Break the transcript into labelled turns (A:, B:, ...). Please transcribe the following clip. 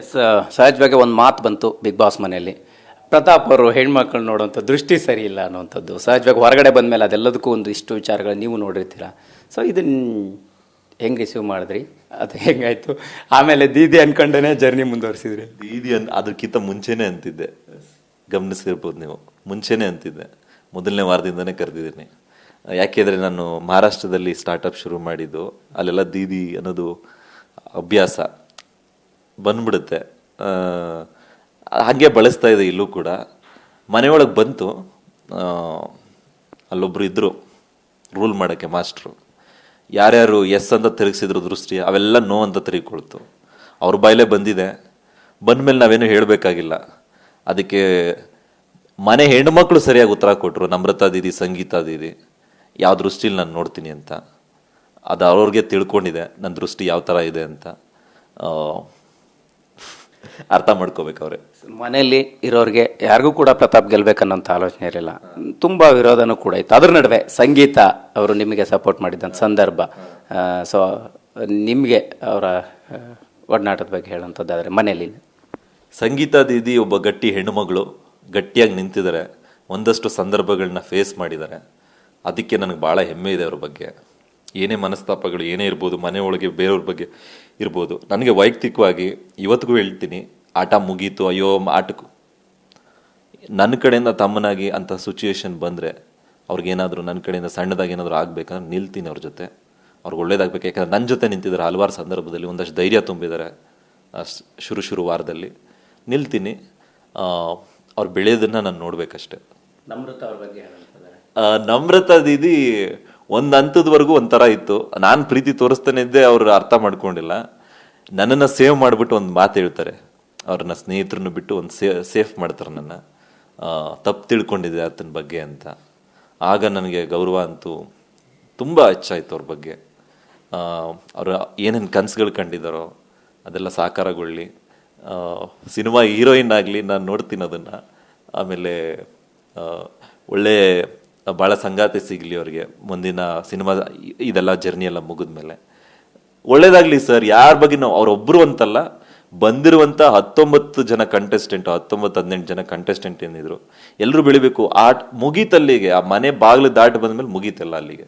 A: S ಸಹಜವಾಗಿ ಒಂದು ಮಾತು ಬಂತು ಬಿಗ್ ಬಾಸ್ ಮನೆಯಲ್ಲಿ. ಪ್ರತಾಪ್ ಅವರು ಹೆಣ್ಮಕ್ಳು ನೋಡುವಂಥ ದೃಷ್ಟಿ ಸರಿ ಇಲ್ಲ ಅನ್ನುವಂಥದ್ದು ಸಹಜವಾಗಿ ಹೊರಗಡೆ ಬಂದಮೇಲೆ ಅದೆಲ್ಲದಕ್ಕೂ ಒಂದು ಇಷ್ಟು ವಿಚಾರಗಳು ನೀವು ನೋಡಿರ್ತೀರ? ಸೊ ಇದನ್ನ ಹೆಂಗೆ ರಿಸೀವ್ ಮಾಡಿದ್ರಿ? ಅದು ಹೆಂಗಾಯ್ತು? ಆಮೇಲೆ ದೀದಿ ಅನ್ಕೊಂಡೇ ಜರ್ನಿ ಮುಂದುವರಿಸಿದ್ರಿ.
B: ದೀದಿ ಅನ್, ಅದಕ್ಕಿಂತ ಮುಂಚೆನೇ ಅಂತಿದ್ದೆ. ಗಮನಿಸಿರ್ಬೋದು ನೀವು. ಮುಂಚೆನೇ ಅಂತಿದ್ದೆ. ಮೊದಲನೇ ವಾರದಿಂದನೇ ಕರೆದಿದ್ದೀನಿ. ಯಾಕೆಂದರೆ ನಾನು ಮಹಾರಾಷ್ಟ್ರದಲ್ಲಿ ಸ್ಟಾರ್ಟಪ್ ಶುರು ಮಾಡಿದ್ದು. ಅಲ್ಲೆಲ್ಲ ದೀದಿ ಅನ್ನೋದು ಅಭ್ಯಾಸ. ಬಂದ್ಬಿಡುತ್ತೆ. ಹಾಗೆ ಬಳಸ್ತಾ ಇದೆ ಇಲ್ಲೂ ಕೂಡ. ಮನೆಯೊಳಗೆ ಬಂತು. ಅಲ್ಲೊಬ್ರು ಇದ್ರು ರೂಲ್ ಮಾಡೋಕ್ಕೆ ಮಾಸ್ಟ್ರು ಯಾರ್ಯಾರು ಎಸ್ ಅಂತ ತಿರುಗಿಸಿದ್ರು ದೃಷ್ಟಿ, ಅವೆಲ್ಲ ನೋ ಅಂತ ತಿರುಗಿಕೊಳ್ತು. ಅವ್ರ ಬಾಯಲ್ಲೇ ಬಂದಿದೆ. ಬಂದಮೇಲೆ ನಾವೇನು ಹೇಳಬೇಕಾಗಿಲ್ಲ. ಅದಕ್ಕೆ ಮನೆ ಹೆಣ್ಮಕ್ಳು ಸರಿಯಾಗಿ ಉತ್ತರ ಕೊಟ್ಟರು ನಮ್ರತಾ ದೀದಿ, ಸಂಗೀತ ದೀದಿ, ಯಾವ ದೃಷ್ಟಿಲಿ ನಾನು ನೋಡ್ತೀನಿ ಅಂತ. ಅದು ಅವ್ರವ್ರಿಗೆ ತಿಳ್ಕೊಂಡಿದೆ ನನ್ನ ದೃಷ್ಟಿ ಯಾವ ಥರ ಇದೆ ಅಂತ. ಅರ್ಥ ಮಾಡ್ಕೋಬೇಕು ಅವ್ರೆ.
A: ಮನೆಯಲ್ಲಿ ಇರೋರಿಗೆ ಯಾರಿಗೂ ಕೂಡ ಪ್ರತಾಪ್ ಗೆಲ್ಬೇಕನ್ನೋಂಥ ಆಲೋಚನೆ ಇರಲಿಲ್ಲ. ತುಂಬ ವಿರೋಧನೂ ಕೂಡ ಇತ್ತು. ಅದ್ರ ನಡುವೆ ಸಂಗೀತ ಅವರು ನಿಮಗೆ ಸಪೋರ್ಟ್ ಮಾಡಿದ್ದಂಥ ಸಂದರ್ಭ ಸೊ ನಿಮಗೆ ಅವರ ಒಡನಾಟದ ಬಗ್ಗೆ ಹೇಳುವಂಥದ್ದಾದರೆ ಮನೆಯಲ್ಲಿ.
B: ಸಂಗೀತ ದೀದಿ ಒಬ್ಬ ಗಟ್ಟಿ ಹೆಣ್ಣುಮಗಳು ಗಟ್ಟಿಯಾಗಿ ನಿಂತಿದ್ದಾರೆ. ಒಂದಷ್ಟು ಸಂದರ್ಭಗಳನ್ನ ಫೇಸ್ ಮಾಡಿದ್ದಾರೆ. ಅದಕ್ಕೆ ನನಗೆ ಭಾಳ ಹೆಮ್ಮೆ ಇದೆ ಅವ್ರ ಬಗ್ಗೆ. ಏನೇ ಮನಸ್ತಾಪಗಳು ಏನೇ ಇರ್ಬೋದು ಮನೆಯೊಳಗೆ ಒಳಗೆ ಬೇರೆಯವ್ರ ಬಗ್ಗೆ ಇರ್ಬೋದು. ನನಗೆ ವೈಯಕ್ತಿಕವಾಗಿ ಇವತ್ತಿಗೂ ಹೇಳ್ತೀನಿ ಆಟ ಮುಗೀತು ಅಯ್ಯೋ ಆಟಕ್ಕೂ. ನನ್ನ ಕಡೆಯಿಂದ ತಮ್ಮನಾಗಿ ಅಂತ ಸಿಚುಯೇಷನ್ ಬಂದರೆ ಅವ್ರಿಗೇನಾದರೂ ನನ್ನ ಕಡೆಯಿಂದ ಸಣ್ಣದಾಗಿ ಏನಾದರೂ ಆಗ್ಬೇಕಂದ್ರೆ ನಿಲ್ತೀನಿ ಅವ್ರ ಜೊತೆ. ಅವ್ರಿಗೆ ಒಳ್ಳೇದಾಗಬೇಕು ಯಾಕಂದ್ರೆ ನನ್ನ ಜೊತೆ ನಿಂತಿದ್ದಾರೆ ಹಲವಾರು ಸಂದರ್ಭದಲ್ಲಿ ಒಂದಷ್ಟು ಧೈರ್ಯ ತುಂಬಿದ್ದಾರೆ ಶುರು ಶುರು ವಾರದಲ್ಲಿ. ನಿಲ್ತೀನಿ. ಅವ್ರು ಬೆಳೆಯೋದನ್ನು ನಾನು ನೋಡಬೇಕಷ್ಟೆ.
A: ನಮ್ರತ ಅವ್ರ ಬಗ್ಗೆ
B: ನಮ್ರತಾ ದೀದಿ ಒಂದ್ ಹಂತದವರೆಗೂ ಒಂಥರ ಇತ್ತು. ನಾನು ಪ್ರೀತಿ ತೋರಿಸ್ತಾನೆ ಇದ್ದೆ ಅವರು ಅರ್ಥ ಮಾಡ್ಕೊಂಡಿಲ್ಲ. ನನ್ನನ್ನು ಸೇವ್ ಮಾಡಿಬಿಟ್ಟು ಒಂದು ಮಾತು ಹೇಳ್ತಾರೆ. ಅವ್ರನ್ನ ಸ್ನೇಹಿತರನ್ನು ಬಿಟ್ಟು ಒಂದು ಸೇ ಸೇಫ್ ಮಾಡ್ತಾರೆ ನನ್ನ ತಪ್ಪು ತಿಳ್ಕೊಂಡಿದ್ದೆ ಆತನ ಬಗ್ಗೆ ಅಂತ. ಆಗ ನನಗೆ ಗೌರವ ಅಂತೂ ತುಂಬ ಹೆಚ್ಚಾಯ್ತು ಅವ್ರ ಬಗ್ಗೆ. ಅವರು ಏನೇನು ಕನಸುಗಳು ಕಂಡಿದ್ದಾರೋ ಅದೆಲ್ಲ ಸಾಕಾರಗೊಳ್ಳಿ. ಸಿನಿಮಾ ಹೀರೋಯಿನ್ ಆಗಲಿ ನಾನು ನೋಡ್ತೀನಿ ಅದನ್ನು. ಆಮೇಲೆ ಒಳ್ಳೆ ಭಾಳ ಸಂಗಾತಿ ಸಿಗಲಿ ಅವ್ರಿಗೆ ಮುಂದಿನ ಸಿನಿಮಾ ಇದೆಲ್ಲ ಜರ್ನಿ ಎಲ್ಲ ಮುಗಿದ್ಮೇಲೆ. ಒಳ್ಳೇದಾಗಲಿ ಸರ್ ಯಾರ ಬಗ್ಗೆ ನಾವು ಅವ್ರೊಬ್ರು ಅಂತಲ್ಲ, ಬಂದಿರುವಂತ ಹತ್ತೊಂಬತ್ತು ಜನ ಕಂಟೆಸ್ಟೆಂಟ್ ಹತ್ತೊಂಬತ್ತು, ಹದಿನೆಂಟು ಜನ ಕಂಟೆಸ್ಟೆಂಟ್ ಏನಿದ್ರು ಎಲ್ಲರೂ ಬೆಳಿಬೇಕು. ಆಟ ಮುಗೀತಲ್ಲಿಗೆ ಆ ಮನೆ ಬಾಗಿಲು ದಾಟಿ ಬಂದ್ಮೇಲೆ ಮುಗೀತಲ್ಲ ಅಲ್ಲಿಗೆ.